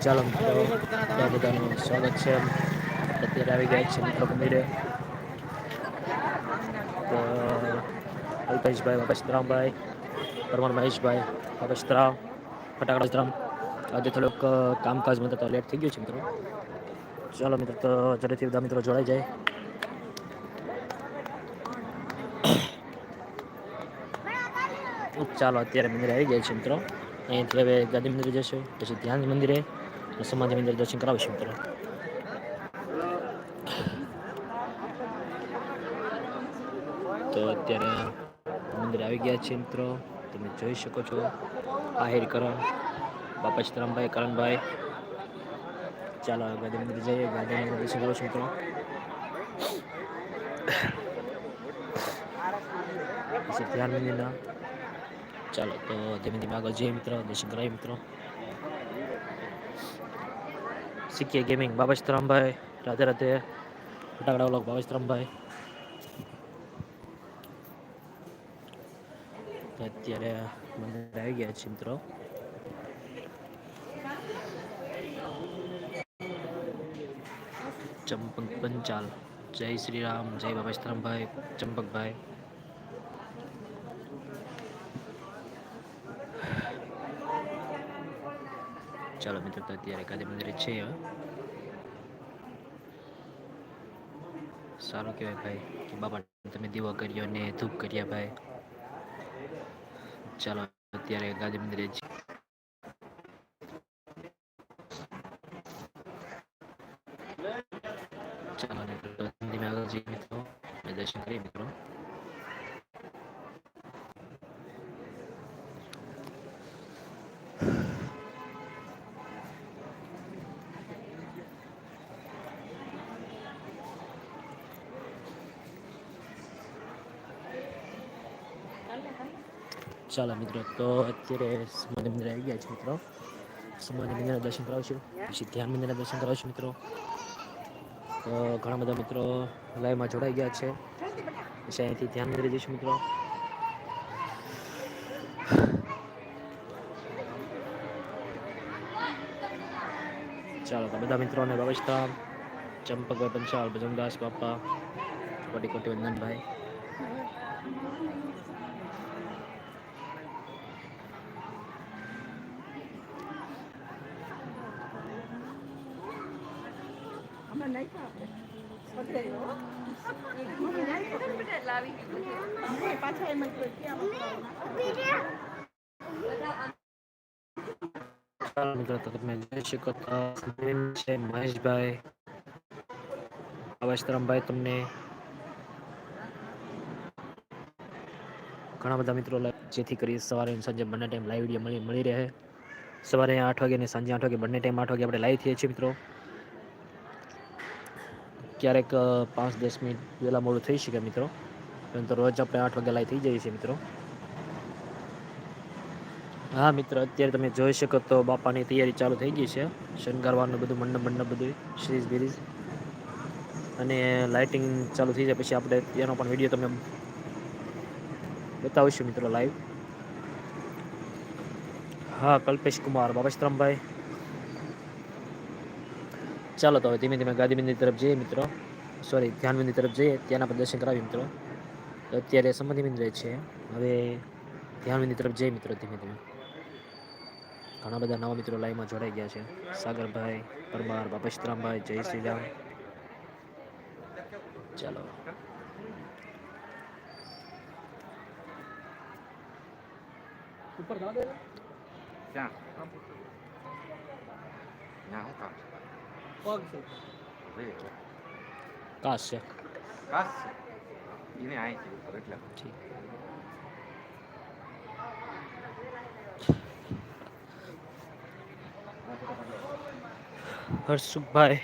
ચાલો મિત્રો ત્યાં બધાનું સ્વાગત છે. અત્યારે આવી ગયા છે મિત્રો તો. અલ્પેશભાઈ બાપસ્તરામભાઈ પરમાર મહેશભાઈ બાપસ્તરામ ફટાકડામ આજે થોડુંક કામકાજમાં તો લેટ થઈ ગયું છે મિત્રો. ચાલો મિત્રો, તો ઝડપથી બધા મિત્રો જોડાઈ જાય. ચાલો, અત્યારે મંદિરે આવી ગયા છે મિત્રો. અહીંથી હવે ગાંધી મંદિરે જશે. પછી ધ્યાન મંદિરે. સમાધિ મંદિરે દર્શન કરાવીશું મિત્રો તો અત્યારે મંદિર આવી ગયા છે મિત્રો તમે જોઈ શકો છો આહિર કરણ બાપા સીતરામભાઈ કરણભાઈ ચાલો ગાંધી મંદિર જઈએ ગાંધી મંદિર દર્શન કરું છું મિત્રો ધ્યાન મંદિરના ચાલો તો ધીમે ધીમે આગળ જઈએ મિત્રો દર્શન કરાવીએ મિત્રો શીખીએ ગેમિંગ બાબા સીતરામભાઈ રાધે રાધે. ફટાકડા વલોક બાબા સીતરામભાઈ અત્યારે મંદિર આવી ગયા છે મિત્રો. ચંપક પંચાલ જય શ્રી રામ જય બાબા સીતરામભાઈ ચંપકભાઈ. ચાલો મિત્રો, તો અત્યારે કાદી મંદિરે છે સારું કહેવાય ભાઈ. કે બાબા તમે દીવા કર્યો ને ધૂપ કર્યા ભાઈ. ચાલો, અત્યારે ગાંધી મંદિરે છે ચાલો મિત્રો ધીમે આગળ જઈએ મિત્રો. દર્શન કરીએ મિત્રો. ચાલો મિત્રો, તો અત્યારે સમાધિ મંદિર આવી ગયા છે મિત્રો. સમાધિ મંદિરના દર્શન કરાવશું પછી ધ્યાન મંદિરના દર્શન કરાવશું મિત્રો. તો ઘણા બધા મિત્રો લાઈવમાં જોડાઈ ગયા છે. પછી અહીંથી ધ્યાન મંદિરે જઈશું મિત્રો. ચાલો તો બધા મિત્રોને વ્યવસ્થા ચંપકભાઈ પંચાલ, ભજનદાસ બાપા, કોટી કોટી વંદનભાઈ. મિત્રો તો તમે જોઈ શકો તો બેન છે મહેશભાઈ અવસ્તરામભાઈ તમને ઘણા બધા મિત્રો live જેથી કરી સવારે અને સાંજે બંને ટાઈમ લાઈવ વીડિયો મળી મળી રહે સવારે આઠ વાગે અને સાંજે આઠ વાગે બંને ટાઈમ આઠ વાગે આપણે લાઈવ થઈએ છીએ મિત્રો ક્યારેક પાંચ દસ મિનિટ વહેલા મોડું થઈ શકે મિત્રો. પરંતુ રોજ આપણે આઠ વાગે લાઈ થઈ જઈએ છીએ મિત્રો. હા મિત્ર, અત્યારે તમે જોઈ શકો તો બાપાની તૈયારી ચાલુ થઈ ગઈ છે. શણગારવાનું બધું, મંડપ મંડપ બધું સિરીઝ બિરીઝ અને લાઇટિંગ ચાલુ થઈ જાય પછી આપણે એનો પણ વીડિયો તમે બતાવીશું મિત્રો લાઈવ હા, કલ્પેશ કુમાર બાબસ્તરામભાઈ ચાલો તો હવે ધીમે ધીમે ગાંધી મંદિર તરફ જઈએ મિત્રો. સોરી ધ્યાન મંદિર તરફ જઈએ. ત્યાંના પર દર્શન કરાવીએ મિત્રો. તો અત્યારે સંબંધી મંદિર છે. હવે ધ્યાન મંદિર તરફ જઈએ મિત્રો ધીમે ધીમે. ઘણા બધા નવા મિત્રો લાઈવમાં જોડાઈ ગયા છે. સાગરભાઈ પરમાર બાપશ્રામભાઈ જય શ્રી રામ ચાલો ક્યાં? ના હું કામ ભાઈ કાશ છે કાસ છે એને આઈ છે ઉપર એટલે ઠીક હર્ષુભાઈ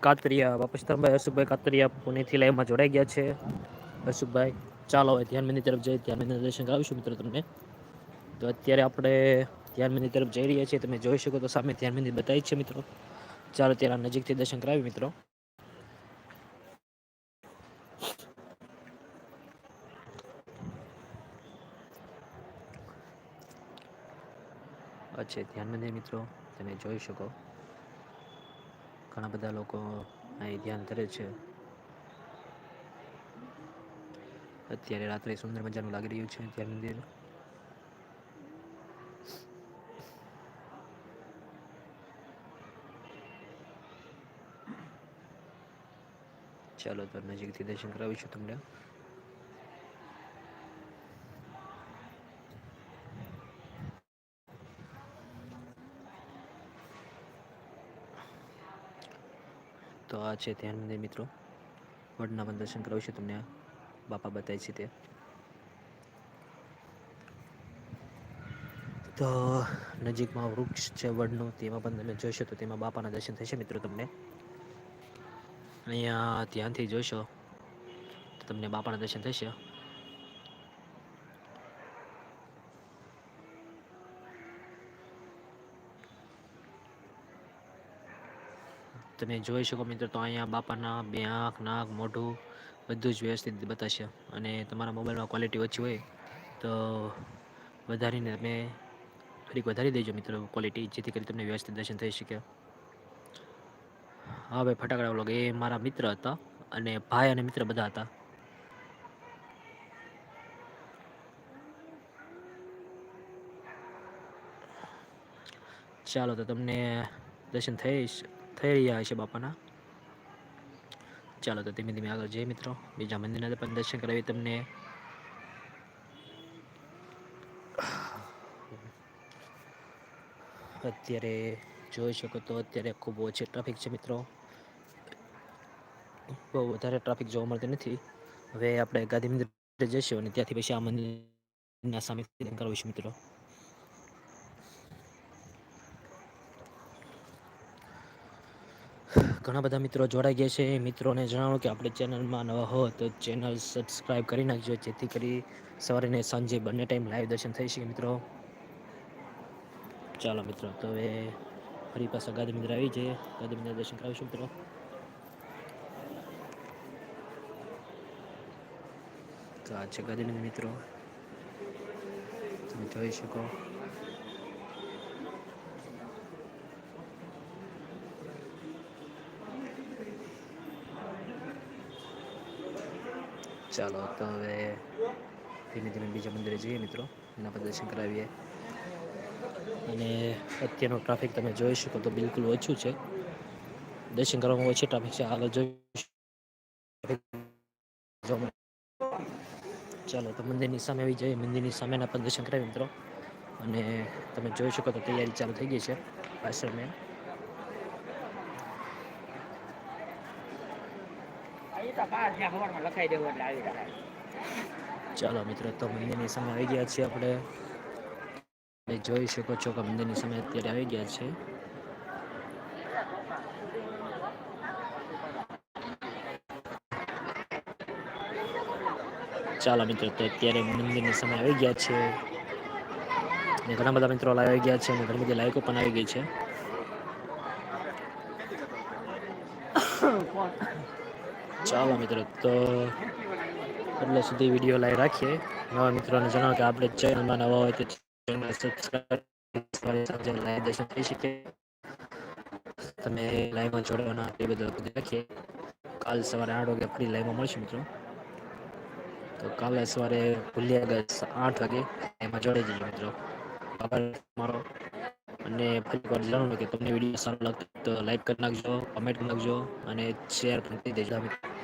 કાતરિયા બાપસ્તરભાઈ હર્ષુભાઈ કાતરિયા પુણેથી લાઈવમાં જોડાઈ ગયા છે હર્ષુભાઈ ચાલો હવે ધ્યાન મંદિર તરફ જઈ ધ્યાન મંદિર દર્શન કરાવીશું મિત્રો તમને તો અત્યારે આપણે ધ્યાન મંદિર તરફ જઈ રહ્યા છીએ. તમે જોઈ શકો તો સામે ધ્યાન મંદિર બતાવી છે, મિત્રો. ચાલો ત્યારે નજીકથી દર્શન કરાવી મિત્રો. છે ધ્યાન મંદિર, મિત્રો. તમે જોઈ શકો. ઘણા બધા લોકો અહીં ધ્યાન કરે છે. અત્યારે રાત્રે સુંદર મજાનું લાગી રહ્યું છે ધ્યાન મંદિર. ચાલો તો નજીકથી દર્શન કરાવીશું તમને. તો આ છે ધ્યાન મંદિર મિત્રો. વડના પણ દર્શન કરાવીશું તમને. બાપા બતાય છે તે. તો નજીકમાં વૃક્ષ છે, વડનું, તેમાં પણ તમે જોશો તો તેમાં બાપાના દર્શન થશે મિત્રો તમને. અહીંયા ધ્યાનથી જોશો તો તમને બાપાના દર્શન થશે. તમે જોઈ શકો મિત્રો તો અહીંયા બાપાના બે આંખ, નાક, મોઢું બધું જ વ્યવસ્થિત બતાવશે અને તમારા મોબાઈલમાં ક્વોલિટી ઓછી હોય તો વધારીને તમે થોડીક વધારી દેજો મિત્રો ક્વોલિટી જેથી કરી તમને વ્યવસ્થિત દર્શન થઈ શકે. હા ભાઈ, ફટાકડા વ્લોગ એ મારા મિત્ર હતા અને ભાઈ અને મિત્ર બધા હતા. ચાલો તો તમને દર્શન થઈ થઈ રહ્યા હશે બાપાના. ચાલો તો ધીમે ધીમે આગળ જઈએ મિત્રો. બીજા મંદિરના પણ દર્શન કરાવી તમને. અત્યારે જોઈ શકો તો અત્યારે ખૂબ ઓછી ટ્રાફિક છે મિત્રો. બહુ વધારે ટ્રાફિક જોવા મળતી નથી. હવે આપણે ગાંધી મંદિર જઈશું અને ત્યાંથી પછી આ મંદિરના સામે કરાવીશું મિત્રો. ઘણા બધા મિત્રો જોડાઈ ગયા છે. મિત્રોને જણાવો કે આપણે ચેનલમાં નવા હો તો ચેનલ સબસ્ક્રાઈબ કરી નાખજો. જેથી કરી સવારે ને સાંજે બંને ટાઈમ લાઈવ દર્શન થઈ શકે મિત્રો. ચાલો મિત્રો, તો હવે ફરી પાછા ગાંધી મંદિર આવી જઈએ ગાંધી મંદિર દર્શન કરાવીશું મિત્રો તો આ છે ગાંધી મંદિર મિત્રો તમે જોઈ શકો ચાલો તો હવે ધીમે ધીમે બીજા મંદિરે જઈએ મિત્રો એના પર દર્શન કરાવીએ અને અત્યારનું ટ્રાફિક તમે જોઈ શકો તો બિલકુલ ઓછું છે. દર્શન કરવામાં ઓછી ટ્રાફિક છે. હાલ, જોઈ ચાલો, તો મંદિરની સામે આવી જઈએ. મંદિરની સામેના પણ દર્શન કરાવી મિત્રો. અને તમે જોઈ શકો તો તૈયારી ચાલુ થઈ ગઈ છે આશ્રમે. ચાલો મિત્રો, તો મંદિરની સામે આવી ગયા છીએ આપણે. જોઈ શકો છો કે મંદિરની સમય અત્યારે આવી ગયા છે. ચાલો મિત્રો, તો અત્યારે મંદિરની સમય આવી ગયા છે. અને ઘણા બધા મિત્રો આવી ગયા છે અને ઘણી બધી લાઈકો પણ આવી ગઈ છે. ચાલો મિત્રો, તો એટલે સુધી વીડિયો લાઈવ રાખીએ. નવા મિત્રોને જણાવો કે આપણે ચેનલમાં નવા હોય તો ચેનલ સબસ્ક્રાઈબ લાઈવ દર્શન થઈ શકે તમે લાઈવમાં જોડવાના એ બધું રાખીએ કાલ સવારે આઠ વાગે ફરી લાઈવમાં મળશું મિત્રો તો કાલે સવારે ભૂલ્યા ગયા આઠ વાગે એમાં જોડાઈ જજો મિત્રો આભાર મારો અને ફરી વાર જણાવું કે તમને વીડિયો સારો લાગતો તો લાઈક કરી નાખજો કમેન્ટ કરી નાખજો અને શેર કરી દેજો મિત્રો